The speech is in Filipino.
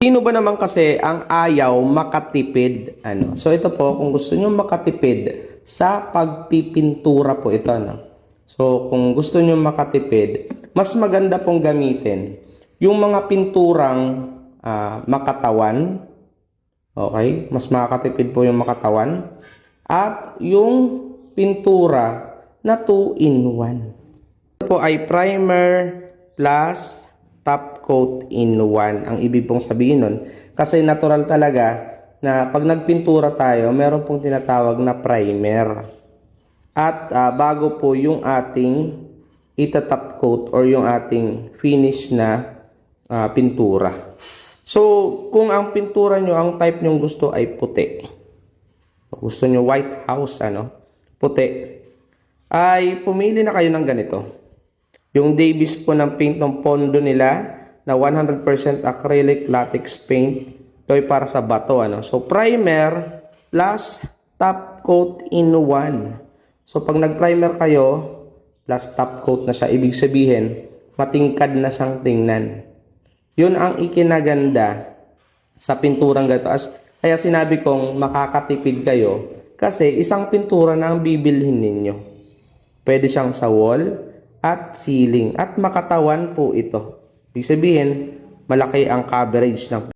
Sino ba naman kasi ang ayaw makatipid? Ano? So ito po, kung gusto nyo makatipid sa pagpipintura po ito. Ano? So kung gusto nyo makatipid, mas maganda pong gamitin yung mga pinturang ah, makatawan. Okay? Mas makakatipid po yung makatawan. At yung pintura na 2 in 1. Ito po ay primer plus top coat in 1 ang ibig pong sabihin nun. Kasi natural talaga na pag nagpintura tayo, meron pong tinatawag na primer. At ah, bago po yung ating itatop coat or yung ating finish na ah, pintura. So, kung ang pintura nyo, ang type nyong gusto ay puti. Gusto nyo white house, ano? Puti. Ay, pumili na kayo ng ganito. Yung Davis po ng paint ng pondo nila na 100% acrylic latex paint. Ito ay para sa bato. Ano? So, primer plus top coat in one. So, pag nag-primer kayo, plus top coat na siya, ibig sabihin, matingkad na siyang tingnan. Yun ang ikinaganda sa pinturang ganito. As, kaya sinabi kong makakatipid kayo kasi isang pintura na ang bibilhin ninyo. Pwede siyang sa wall at ceiling at makatawan po ito. Ibig sabihin, malaki ang coverage ng